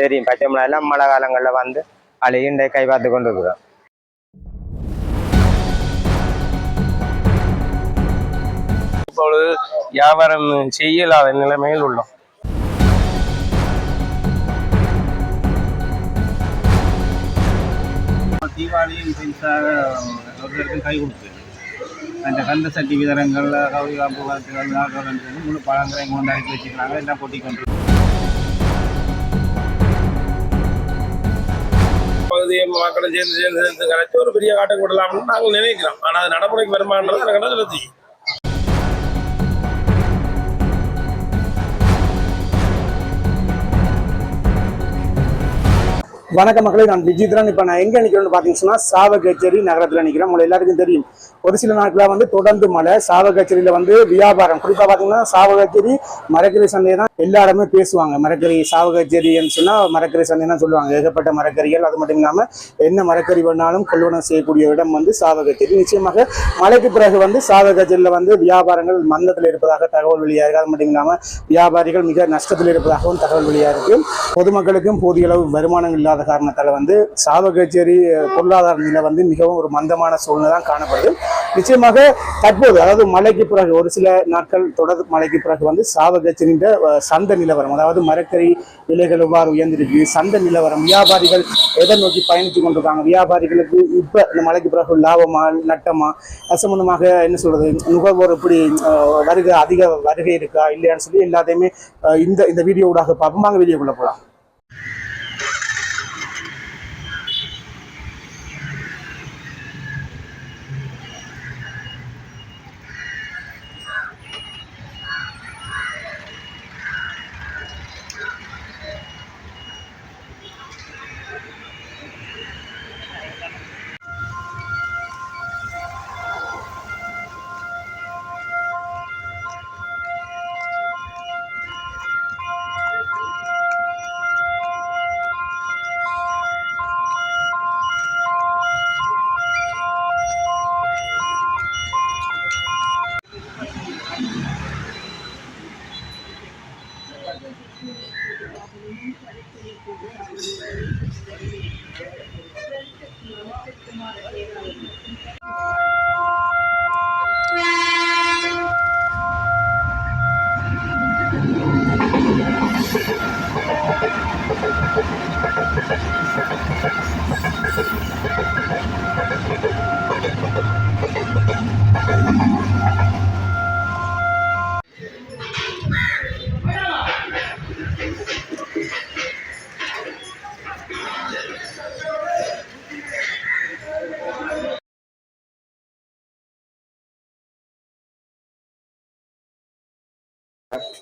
தெரியும். பச்சை மிளகாய் எல்லாம் மழை காலங்களில் வந்து அழுகிண்டை கை பார்த்து கொண்டு இருக்கிறோம். இப்பொழுது வியாபாரம் செய்யலாத நிலைமையில் உள்ளோம். தீபாவளியும் பெருசாக ஒருத்தருக்கும் கை கொடுத்து அந்த கந்த சட்டி விதரங்கள் கௌரி காப்பு முழு பழங்களை கொண்டாடி வச்சுக்கிறாங்க. எல்லாம் கொட்டி கொண்டு மக்களும் சேர்ந்து சேர்ந்து சேர்ந்து கரைச்சி ஒரு பெரிய காட்டை கொடுக்கலாம்னு நாங்கள் நினைக்கிறோம். ஆனால் அது நடைமுறைக்கு வருமானது எனக்கு என்ன தெரியும் வணக்கம் மக்களே நான் விஜித்ரன். இப்போ நான் எங்கே நிற்கிறேன்னு பார்த்தீங்கன்னா சாவகச்சேரி நகரத்தில் நிற்கிறேன் உங்களை எல்லாருக்கும் தெரியும். ஒரு சில நாட்களாக வந்து தொடர்ந்து மழை. சாவகச்சேரியில் வந்து வியாபாரம். குறிப்பாக பார்த்தீங்கன்னா சாவகச்சேரி மரக்கறி சந்தை தான் எல்லாருமே பேசுவாங்க. மரக்கறி சாவகச்சேரின்னு சொன்னால் மரக்கறி சந்தை தான் சொல்லுவாங்க. ஏகப்பட்ட மரக்கறிகள். அது மட்டும் இல்லாமல் என்ன மரக்கறி வேணாலும் கொள்வனம் செய்யக்கூடிய இடம் வந்து சாவகச்சேரி. நிச்சயமாக மழைக்கு பிறகு வந்து சாவகச்சேரியில் வந்து வியாபாரங்கள் மந்தத்தில் இருப்பதாக தகவல் வெளியாக அது மட்டும் இல்லாமல் வியாபாரிகள் மிக நஷ்டத்தில் இருப்பதாகவும் தகவல் வெளியாக இருக்கு. பொதுமக்களுக்கும் போதிய அளவு வருமானம் இல்லாத காரணத்தால் வந்து சாவகச்சேரி பொருளாதார நிலை வந்து மிகவும் ஒரு மந்தமான சூழ்நிலை தான் காணப்படுது. நிச்சயமாக தற்போது அதாவது மழைக்கு பிறகு ஒரு சில நாட்கள் தொடர் மழைக்கு பிறகு வந்து சாவகச்சேரின்ற சந்தை நிலவரம் அதாவது மரக்கறி விலைகள் எவ்வாறு உயர்ந்திருக்கு சந்தை நிலவரம் வியாபாரிகள் எதை நோக்கி பயணித்து கொண்டிருக்காங்க வியாபாரிகளுக்கு இப்போ இந்த மழைக்கு பிறகு லாபமா நட்டமா சம்பந்தமாக என்ன சொல்றது நுகர்வோர் எப்படி வருகை அதிக வருகை இருக்கா இல்லையான்னு சொல்லி எல்லாத்தையுமே இந்த இந்த வீடியோ ஊடாக பார்ப்போம். வாங்க வீடியோக்குள்ள போகலாம்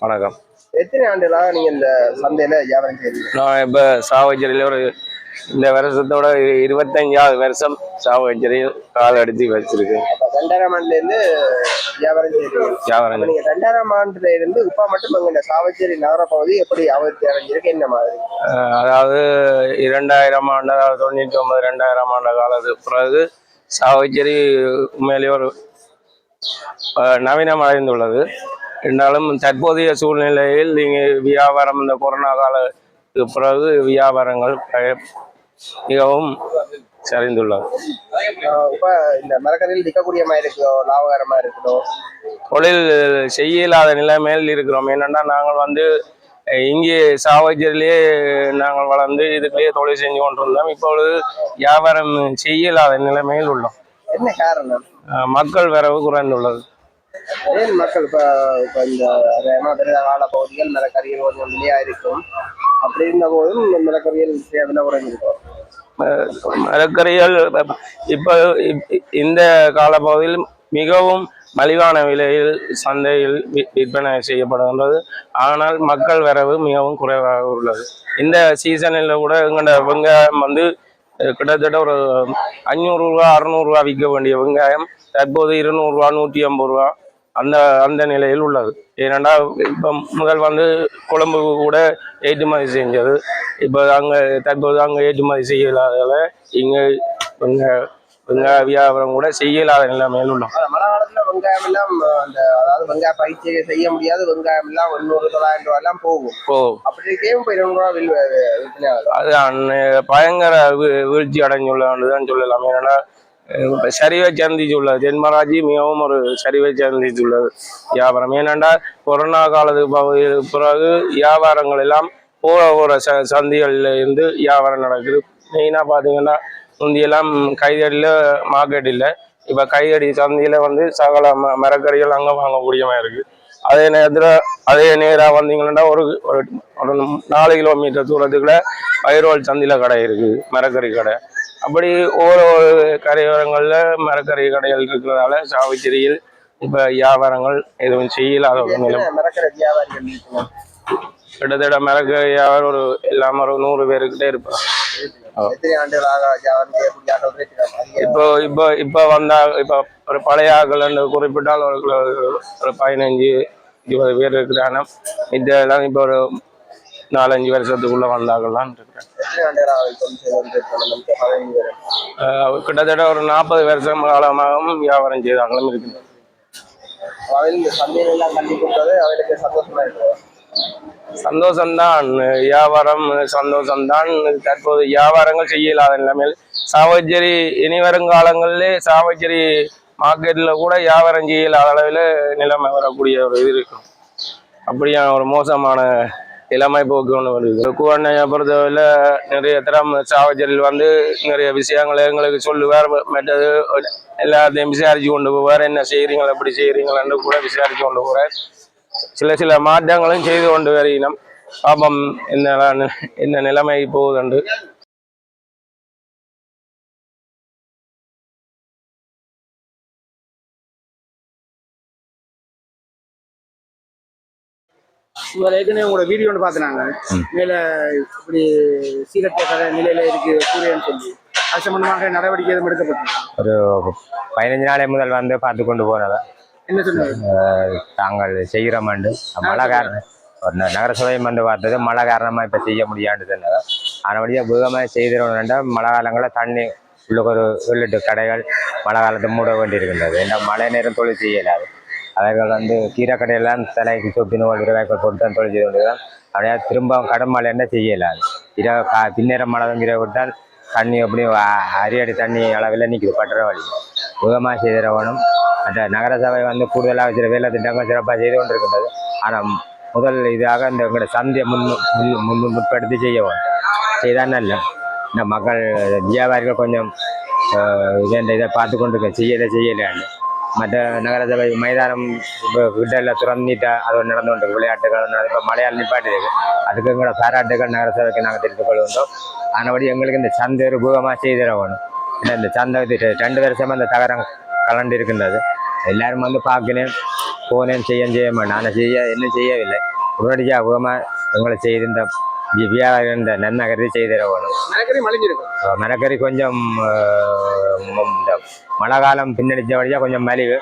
வணக்கம். எத்தனை ஆண்டுகளாக நீங்கள் இந்த சந்தையில் வியாபாரம் செய்றீங்க? நான் இப்போ சாவகச்சேரியில் ஒரு இந்த வருஷத்தோட இரு- இருபத்தஞ்சாவது வருஷம் சாவகச்சேரியில் கால் எடுத்து வச்சிருக்கேன். ரெண்டாயிரம் ஆண்டுலேருந்து வியாபாரம் செய்றீங்க. வியாபாரம் நீங்க ரெண்டாயிரம் ஆண்டுல இருந்து இப்ப மட்டும் இந்த சாவச்சேரி நகர பகுதி எப்படி அபிவிருத்தி அடைஞ்சிருக்கு என்ன மாதிரி? அதாவது இரண்டாயிரம் ஆண்டு தொண்ணூற்றி ஒன்பது ரெண்டாயிரம் ஆண்டு காலத்துக்கு பிறகு சாவச்சேரி உண்மையிலேயே ஒரு நவீனம் அடைந்துள்ளது இருந்தாலும் தற்போதைய சூழ்நிலையில் நீங்கள் வியாபாரம் இந்த கொரோனா காலத்துக்கு பிறகு வியாபாரங்கள் மிகவும் சரிந்துள்ளது. இப்ப இந்த மரக்கரையில் விற்கக்கூடிய மாதிரி இருக்கோ லாபகரமா இருக்கோ தொழில் செய்ய இயலாத நிலைமையில் இருக்கிறோம். என்னென்னா நாங்கள் வந்து இங்கே சாவச்சேரியிலேயே நாங்கள் வளர்ந்து இதுக்குள்ளேயே தொழில் செஞ்சு கொண்டிருந்தோம். இப்பொழுது வியாபாரம் செய்ய இயலாத நிலைமையில் உள்ளோம். என்ன காரணம்? மக்கள் வரவு குறைந்துள்ளது. ஏன் மக்கள் இப்போ இப்போ இந்த ஏமாத்திர கால பகுதிகள் மரக்கறிகள் கொஞ்சம் விலையா இருக்கும்? அப்படி இருந்த போதும் இந்த மரக்கறிகள் விலை குறைஞ்சிருக்கும் மரக்கறிகள் இப்போ இந்த காலப்பகுதியில் மிகவும் மலிவான விலையில் சந்தையில் விற்பனை செய்யப்படுகின்றது. ஆனால் மக்கள் வரவு மிகவும் குறைவாக உள்ளது. இந்த சீசனில் கூட எங்கட வெங்காயம் வந்து கிட்டத்தட்ட ஒரு அஞ்சூறுரூவா அறுநூறுவா விற்க வேண்டிய வெங்காயம் தற்போது இருநூறுவா நூற்றி ஐம்பது ரூபா. அந்த அந்த நிலையில் உள்ளது. ஏனென்றா இப்போ முதல் வந்து கொழம்பு கூட ஏற்றுமதி செஞ்சது. இப்போ அங்கே தற்போது அங்கே ஏற்றுமதி செய்யலாதால இங்கே வெங்காய வெங்காய வியாபாரம் கூட செய்யலாத நிலைமையில் உள்ளோம். மழை காலத்துல வெங்காயம் எல்லாம் அந்த அதாவது வெங்காய பயிற்சி செய்ய முடியாது. வெங்காயம் எல்லாம் ஒன்னூறு தொள்ளாயிரம் ரூபாய் எல்லாம் போகும். ஓ அப்படி இருக்கே இப்போ இருநூறு ரூபா அது பயங்கர வீழ்ச்சி அடைஞ்சுள்ளதான் சொல்லலாம். ஏன்னா சரிவை சந்திச்சுள்ளது தென்மராட்சி மிகவும் ஒரு சரிவை சந்திச்சுள்ளது வியாபாரம் ஏனென்றால் கொரோனா காலத்துக்கு பிறகு வியாபாரங்கள் எல்லாம் போற போற ச சந்திகளில் இருந்து வியாபாரம் நடக்குது மெயினாக பார்த்தீங்கன்னா முந்தியெல்லாம் கைதடியில் மார்க்கெட் இல்லை இப்போ கைதடி சந்தையில் வந்து சகல ம மரக்கறிகள் அங்கே வாங்கக்கூடியமாக இருக்குது அதே நேரத்தில் அதே நேராக வந்தீங்கன்னா ஒரு ஒரு நாலு கிலோமீட்டர் தூரத்துக்குள்ள வைரோல் சந்தையில் கடை இருக்குது மரக்கறி கடை அப்படி ஒவ்வொரு கரையோரங்களில் மரக்கறி கடைகள் இருக்கிறதால சாவச்சேரியில் இப்போ வியாபாரங்கள் எதுவும் செய்யலாத ஒரு கிட்டத்தட்ட மரக்கறி வியாபாரம் ஒரு எல்லாம் ஒரு நூறு பேருக்கிட்டே இருப்பாங்க. இப்போ இப்போ இப்போ வந்தா இப்போ ஒரு பழைய ஆட்கள் குறிப்பிட்டால் ஒரு ஒரு பதினஞ்சு இருபது பேர் இருக்கிறாங்க. இதெல்லாம் இப்போ ஒரு நாலஞ்சு வருஷத்துக்குள்ள வந்தாங்கலாம் இருக்கிறேன் கிட்டத்தட்ட ஒரு நாற்பது வருஷம் காலமாகவும் வியாபாரம் செய்தாங்களும் இருக்குது சந்தோஷம்தான் வியாபாரம் சந்தோஷம்தான். தற்போது வியாபாரங்கள் செய்ய இல்லாத நிலைமையில் சாவச்சேரி இனி வருங்காலங்களிலே சாவச்சேரி மார்க்கெட்டில் கூட வியாபாரம் செய்ய இல்லாத அளவில் நிலைமை வரக்கூடிய ஒரு இது இருக்கும். அப்படியான ஒரு மோசமான இளமை போக்கு வருது. குவண்ணையை பொறுத்தவரையில் நிறைய திறம் சாவச்சேரியில் வந்து நிறைய விஷயங்களை எங்களுக்கு சொல்லுவார். மற்றது எல்லாத்தையும் விசாரிச்சு கொண்டு போவார். என்ன செய்கிறீங்களா எப்படி செய்கிறீங்களான்னு கூட விசாரிச்சு கொண்டு போவார். சில சில மாற்றங்களும் செய்து கொண்டு வருகிறோம். பாபம் என்ன என்ன நிலைமை போகுதுண்டு இவர் ஏற்கனவே உங்களோட வீடியோ ஒன்று பார்த்துனாங்க. மேல இப்படி சீரற்ற நிலையில இருக்கு கூறியன்னு சொல்லி. அது சம்பந்தமாக நடவடிக்கை எதுவும் எடுக்கப்பட்டிருக்கு? ஒரு பதினஞ்சு நாளை முதல் வந்து பார்த்து கொண்டு போனதை. என்ன சொன்னாரு? தாங்கள் செய்கிறோமாண்டு மழை காரணம் ஒரு ந- நகரசபையும் வந்து பார்த்தது மழை காரணமாக இப்போ செய்ய முடியாண்டு சொன்னது அதனபடியாக வேகமாக செய்திடணும்னா மழை காலங்களில் தண்ணி உள்ள ஒரு உள்ளிட்டு கடைகள் மழை காலத்தை மூட வேண்டியிருக்கின்றது. ஏன்னா மழை நேரம் தொழில் செய்யலாது. அவைகள் வந்து கீரை கடையெல்லாம் தலைக்கு சொப்பின்னு ஒரு போட்டு தான் தொழில் செய்து கொண்டிருக்கிறோம். அப்படியே திரும்ப கடன் மழை என்ன செய்யலாது இரவு கா பின்னேரம் மழை தான் இரவு விட்டால் தண்ணி அப்படி அரியடி தண்ணி அளவில் நிற்கிது பட்டுற வழி. வேகமாக வேணும் அந்த நகரசபை வந்து கூடுதலாக சில வேலை திட்டங்கள் சிறப்பாக செய்து கொண்டிருக்கின்றது. ஆனால் முதல் இதாக இந்த எங்களோட சந்தையை முன் முன் முற்படுத்தி செய்யவும் செய்தால் நல்ல இந்த மக்கள் வியாபாரிகள் கொஞ்சம் இதை இந்த இதை பார்த்து கொண்டு இருக்க செய்யலை செய்யலைன்னு மற்ற நகரசபை மைதானம் இப்போ விடல திறந்துட்டா அது நடந்து கொண்டு விளையாட்டுகள் இப்போ மலையாள நிப்பாட்டி அதுக்கு எங்களோட பாராட்டுகள் நகரசபைக்கு நாங்கள் தெரிந்து கொள்கின்றோம். அதனபடி எங்களுக்கு இந்த சந்தை ஒரு பூகமாக செய்திட வேணும் ஏன்னா இந்த சந்தை ரெண்டு வருஷமாக இந்த தகரம் கலண்டு இருக்கின்றது. எல்லாரும் வந்து பார்க்கினேன் போனேன் செய்ய செய்ய மாட்டேன் ஆனால் செய்ய இன்னும் செய்யவில்லை. உடனடியாக பூகமாக எங்களை செய்து இந்த இந்த நன்னகரத்தை செய்திட வேணும். மரக்கறி கொஞ்சம் இந்த மழை காலம் பின்னடிச்ச வழியாக கொஞ்சம் மலிவு.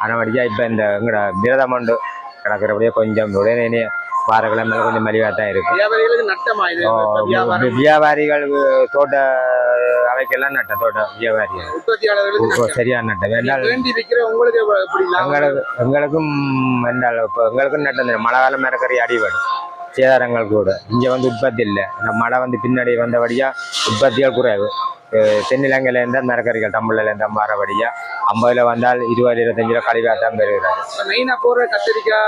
ஆனால் வழியாக இப்போ இந்த எங்களோட விரதம் உண்டு கிடக்கிறபடியே கொஞ்சம் உடனே வார கிழமை கொஞ்சம் மலிவாக தான் இருக்கு. வியாபாரிகள் தோட்ட அவைக்கெல்லாம் நட்ட தோட்ட வியாபாரிகள். இப்போ நட்டம். எங்களுக்கு எங்களுக்கும் என்றால் இப்போ எங்களுக்கும் நட்டம். மழை காலம் மரக்கறி அடிபடும். சேதாரங்கள் கூட. இங்கே வந்து உற்பத்தி இல்லை. இந்த மழை வந்து பின்னாடி வந்தபடியாக உற்பத்திகள் குறைவு. அஹ் தென்னிலங்கையில இருந்தால் மரக்கறிகள் தமிழில் இருந்தால் மாறபடியாக ஐம்பதுல வந்தால் இருபது இருபத்தஞ்சு ரூபா கழிவாக தான் பெறுகிறாரு மெயினா போற கத்திரிக்காய்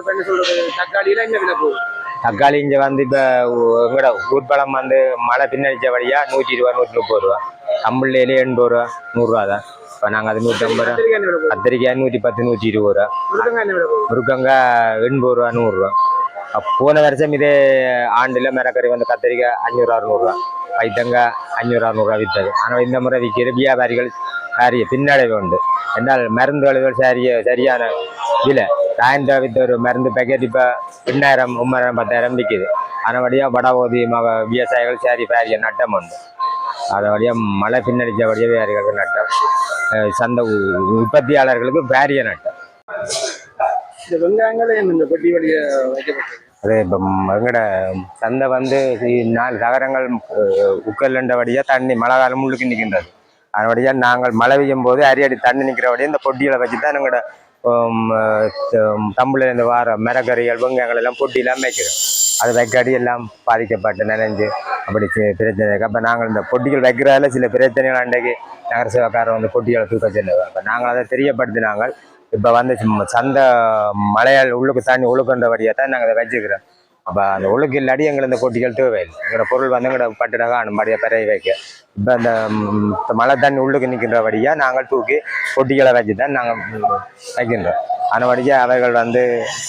இப்ப என்ன விலை போகுது? தக்காளி இங்கே வந்து இப்போ எங்களோட ஊர்பழம் வந்து மழை பின்னடிச்சபடியாக நூற்றி இருபது நூற்றி முப்பது ரூபா. தமிழ்லேயே எண்பது ரூபா நூறுரூவா தான். இப்போ நாங்கள் அது நூற்றம்பது ரூபா. கத்திரிக்காய் நூற்றி பத்து நூற்றி இருபது ரூபா. முருங்கங்காய் எண்பது ரூபா நூறுரூவா போன வருஷம் இதே ஆண்டில் மிரக்கறி வந்து கத்திரிக்காய் அஞ்சூறு அறுநூறுவா வைத்தங்காய் அஞ்சூறு அறுநூறுவா விற்றது ஆனால் இந்த முறை விற்கிற வியாபாரிகள் சாரிய பின்னடைவு உண்டு. என்னால் மருந்து அளவுகள் சரிய சரியான விலை. சாயந்தரம் வித்த ஒரு மருந்து பேக்கெட் இப்போ எண்ணாயிரம் ஒன்பதாயிரம் பத்தாயிரம் விற்கிது அதனபடியாக வடபோதி மக விவசாயிகள் சரி பாரிய நட்டம் உண்டு. அதை வழியாக மழை பின்னடித்தபடியாக வியாபாரிகளுக்கு நட்டம். சந்தை உற்பத்தியாளர்களுக்கு பாரிய நட்டம். இந்த வெங்காயங்கள் இந்த பெட்டி வழிய வைக்கப்பட்டது? அது இப்போ எங்கட சந்தை வந்து நாலு சகரங்கள் உக்கல்லண்டபடியாக தண்ணி மழை காலம் முழுக்க நிற்கின்றது அதனுடைய நாங்கள் மழை பெய்யும் போது அரியடி தண்ணி நிற்கிறபடியே இந்த பொட்டிகளை வச்சு தான் எங்களோட தம்பில் இந்த வார மரக்கறிகள் வெங்காயங்கள் எல்லாம் பொட்டியெல்லாம் வைக்கிறோம் அது வைக்காடி எல்லாம் பாதிக்கப்பட்டு நினைஞ்சு அப்படி பிரச்சனை இருக்கு அப்போ நாங்கள் இந்த பொட்டிகள் வைக்கிறதால சில பிரச்சனைகள் அன்றைக்கு நகரசேவைக்காரர் வந்து பொட்டிகளை தூக்க சொன்னது அப்போ நாங்கள் அதை தெரியப்படுத்தினாங்க இப்போ வந்து சந்தை மழையால் உள்ளுக்கு தண்ணி உழுக்குன்றபடியாக தான் நாங்கள் அதை வச்சுக்கிறோம். அப்போ அந்த உள்ளுக்கு இல்லாடி எங்களை இந்த கொட்டிகள் தேவையில்லை. எங்களோட பொருள் வந்து எங்களோட பட்டுடாக அனுமதியாக பெறைய வைக்க. இப்போ இந்த மழை தண்ணி உள்ளுக்கு நிற்கின்ற வழியாக நாங்கள் தூக்கி கொட்டிகளை வச்சு தான் நாங்கள் வைக்கின்றோம். வழியாக அவைகள் வந்து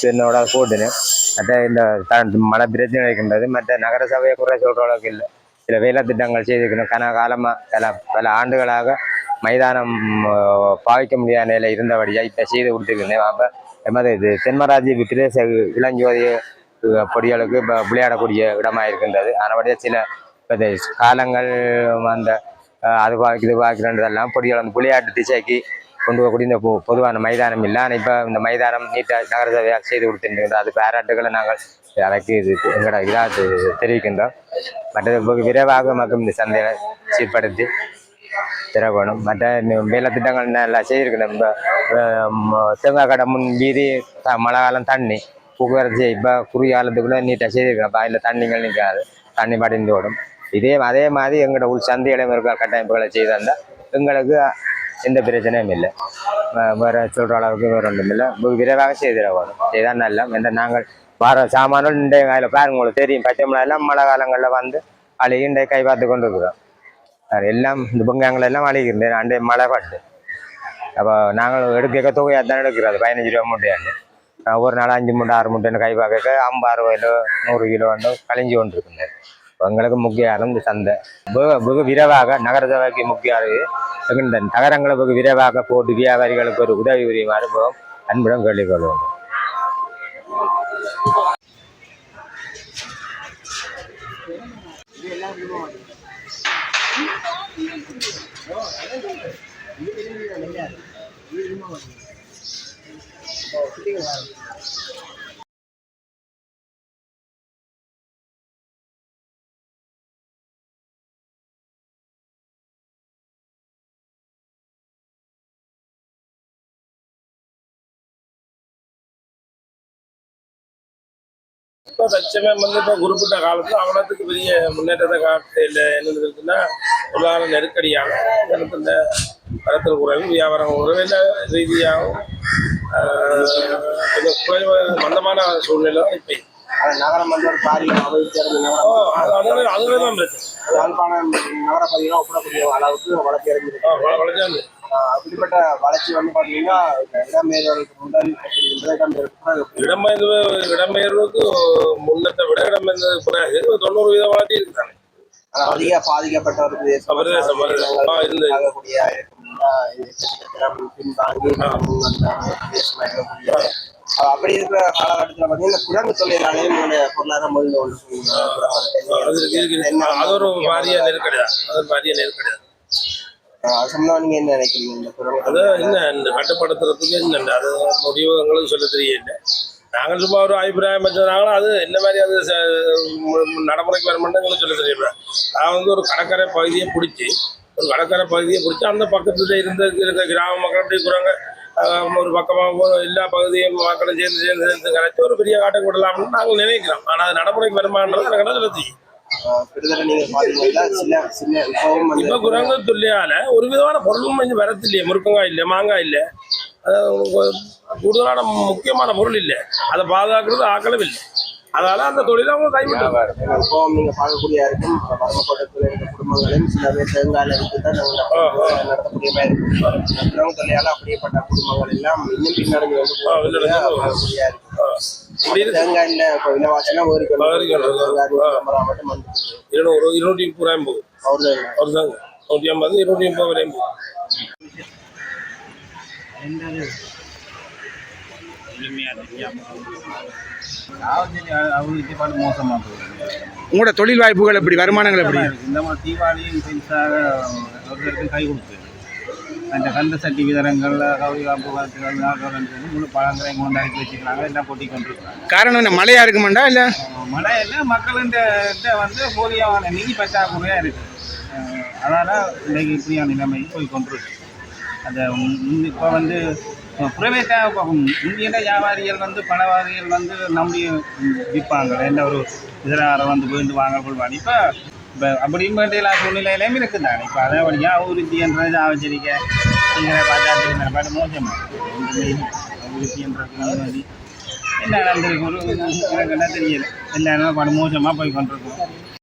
என்னோட போட்டுன்னு மற்ற இந்த மழை பிரச்சனை இருக்கின்றது மற்ற நகரசபையை குறை சொல்கிற அளவுக்கு இல்லை. சில வேலை திட்டங்கள் செய்திருக்கணும். கன காலமாக பல பல ஆண்டுகளாக மைதானம் பாவிக்க முடியாத நிலையில் இருந்தபடியாக இப்போ செய்து கொடுத்துருக்கேன் அப்போ எமது இது தென்மராஜி பிரதேச இளஞ்சோதி பொடிகளுக்கு இப்போ விளையாடக்கூடிய இடமாக இருக்கின்றது. அதனபடியாக சில இப்போ காலங்கள் அந்த அது பாவிக்கு இது பாவிக்கிறன்றதெல்லாம் பொடிகள் அந்த விளையாட்டு திசைக்கு கொண்டு போகக்கூடிய இந்த பொ- பொதுவான மைதானம் இல்லை. ஆனால் இப்போ இந்த மைதானம் நீட்டாக நகரசபையாக செய்து கொடுத்துருக்கிறது அது பாராட்டுகளை நாங்கள் அதற்கு இது எங்களோட இதாக தெரிவிக்கின்றோம். மற்றது விரைவாக மக்கள் இந்த சந்தையை சீர்படுத்தி திறக்கணும் மற்ற வேலை திட்டங்கள் நல்லா செய்திருக்கணும் இப்போ தேங்காய் கடை முன் வீதி த- மழை காலம் தண்ணி போக்குவரத்து இப்போ குறுகிய காலத்துக்குள்ளே நீட்டாக செய்திருக்கணும் அதில் தண்ணிகள் நிற்காது. தண்ணி படிந்து ஓடும். இதே அதே மாதிரி எங்களோட உள் சந்தையிடம் இருக்கிற கட்டமைப்புகளை செய்திருந்தால் எங்களுக்கு எந்த பிரச்சனையும் இல்லை. வேறு சொல்கிற அளவுக்கு வேறு ஒன்றும் இல்லை. விரைவாக செய்திட செய்தால் நல்லா எந்த நாங்கள் வர சாமானும் இன்றைய காலையில் பாருங்க உங்களுக்கு தெரியும். பச்சை மிளகா எல்லாம் மழை காலங்களில் வந்து அழுகி இன்றைய கை பார்த்து கொண்டு இருக்கிறோம் எல்லாம் இந்த பொங்காங்கள் எல்லாம் அழுகிருந்தேன் அண்டே மழை பாட்டு. அப்போ நாங்கள் எடுக்க தொகையாக தான் எடுக்கிறது. பதினஞ்சு ரூபா மூட்டையாண்டு. நான் ஒரு நாள் அஞ்சு மூட்டை ஆறு மூட்டைன்னு கை பார்க்க ஐம்பது கிலோ நூறு கிலோன்னு கழிஞ்சு கொண்டு இருக்குங்க எங்களுக்கு முக்கிய ஆரம் இந்த சந்தை. வெகு வெகு விரைவாக நகர சபைக்கு முக்கிய அறிவு இந்த நகரங்களை வெகு விரைவாக போட்டு வியாபாரிகளுக்கு ஒரு உதவி புரியுமாறு போகும் அன்புடன் கேட்டுக்கொள்வோம் இப்போ தச்சமே வந்து இப்போ குறிப்பிட்ட காலத்தில் அவ்வளோத்துக்கு பெரிய முன்னேற்றத்தை காட்ட இல்லை என்னது இருக்குன்னா பொருளாதார நெருக்கடியாக ஜனத்தின் வரத்தில் குறைவு வியாபாரம் குறைவு எல்லா ரீதியாகவும் கொஞ்சம் குறைவு மந்தமான சூழ்நிலை தான் இப்போ ஆனா நகரம் வந்து ஒரு பாரிய அபிவிருத்தி அடைந்த ஓ நகரம் அது அதனால அதுவே தான் பிரச்சனை. யாழ்ப்பாணம் நகர பகுதியில் ஒப்பிடக்கூடிய அளவுக்கு வளர்ச்சி வள- வளர்ச்சி அப்படிப்பட்ட வளர்ச்சி வந்து பாத்தீங்கன்னா இடம்பெயர்வதற்கு முதல் இடம்பெயர்வு இடம்பெயர்வு இடம்பெயர்வுக்கு முன்னத்தை விட இடம்பெயர்ந்தது பிறகு தொண்ணூறு வீத வளர்ச்சி இருக்காங்க. அதிக பாதிக்கப்பட்ட ஒரு பிரதேசம் பிரதேசம், பிரதேசம். ஆ, இருந்தது. ஆகக்கூடிய ஆஹ் இது திறம் பின்தாங்கி அந்த பிரதேசமா இருக்கக்கூடிய ஆஹ் அப்படி இருக்கிற காலகட்டத்தில் பார்த்தீங்கன்னா குரங்கு தொழிலாளையும் முதல்ல ஒன்று அது ஒரு பாரிய நெருக்கடி தான் அது ஒரு பாரிய நெருக்கடி தான் சொன்னா நீங்க என்ன நினைக்கிறீங்க இந்த குரங்கு அது என்ன இந்த கட்டுப்படுத்துறதுக்கு என்ன அது முடிவு எங்களுக்கு சொல்ல தெரியல. நாங்கள் சும்மா ஒரு அபிப்பிராயம் வச்சதுனால அது என்ன மாதிரி அது ச- மு- நடைமுறைக்கு வரமாட்டேன் சொல்ல தெரியல. நான் வந்து ஒரு கடற்கரை பகுதியை பிடிச்சி ஒரு கடற்கரை பகுதியை பிடிச்சி அந்த பக்கத்துல இருந்த இருக்கிற கிராம மக்கள் அப்படி இருக்கிறாங்க. ஒரு பக்கமாக எல்லா பகுதியும் மக்களும் சேர்ந்து சேர்ந்து சேர்ந்து கரைச்சி ஒரு பெரிய காட்டை விடலாம்னு நாங்கள் நினைக்கிறோம். ஆனால் அது நடைமுறைக்கு வருமானது எனக்கு சொல்ல தெரியும். கிட்டத்தட்ட நீங்க பாத்தீங்கன்னா சின்ன சின்ன இப்பவும் இப்ப குரங்கு துல்லியால ஒரு விதமான பொருளும் கொஞ்சம் வரத்து இல்லையே முருக்கங்காய் இல்லை மாங்காய் இல்லை. கூடுதலான முக்கியமான பொருள் இல்லை. அதை பாதுகாக்கிறது ஆக்களும் இல்லை. அதனால அந்த தொழிலை அவங்க கைவிட்டாங்க இப்பவும் நீங்க பார்க்கக்கூடிய இருக்கும் மரமக்கோட்டத்தில் இருக்க குடும்பங்களையும் சில பேர் தேங்காயில் விட்டு தான் நாங்கள் நடத்தக்கூடிய மாதிரி இருக்கும் தொழிலால அப்படியேப்பட்ட குடும்பங்கள் எல்லாம் இன்னும் பின்னடைஞ்சு வந்து ஆ, இப்போ விலைவாசினா ஒரு கிலோ. தேங்காய் மட்டும் இருநூறு இருநூற்றி முப்பது ரூபாயும் போகுது அவரு ஒரு தாங்க நூற்றி ஐம்பது. இருநூற்றி முப்பது வரையும் போகுது அபிவிருத்தி பாட்டு மோசமாக போகுது உங்களோட தொழில் வாய்ப்புகள் எப்படி? வருமானங்கள் எப்படி? இந்த மாதிரி ஒருத்தருக்கும் கை கொடுத்தது அந்த கந்த சட்டி விதரங்கள் கௌரி காப்பு வார்த்தைகள் நாகவரன் முழு பழங்களை கொண்டு அடிக்கி வச்சுக்கிறாங்க. எல்லாம் கொட்டி கொண்டிருக்கிறாங்க? காரணம் என்ன? மழையா இருக்குமாண்டா இல்ல? மழையில் மக்கள்கிட்ட வந்து போதியமான நிதி பற்றாக்குறையாக இருக்குது அதால் இன்றைக்கு இப்படியான நிலைமைக்கு போய் கொண்டிருக்கு. அந்த இப்போ வந்து இப்போ இந்தியன வியாபாரிகள் வந்து பணவாதிகள் வந்து நம்பி விற்பாங்க. எந்த ஒரு இதராரை வந்து வீண்டு வாங்க கொள்வாங்க. இப்போ இப்போ அப்படியும் வேண்டிய சூழ்நிலையிலையும் இருக்குது இப்போ அதே வழியாக உறுதின்றது ஆவச்சரிக்கை நீங்களே பார்த்தா தெரியும் பாட்டு மோசமாக உறுதின்றது என்ன நடந்திருக்கு ஒரு எனக்கு என்ன தெரியல எல்லாருமே பாடு மோசமாக போய் கொண்டிருக்கோம்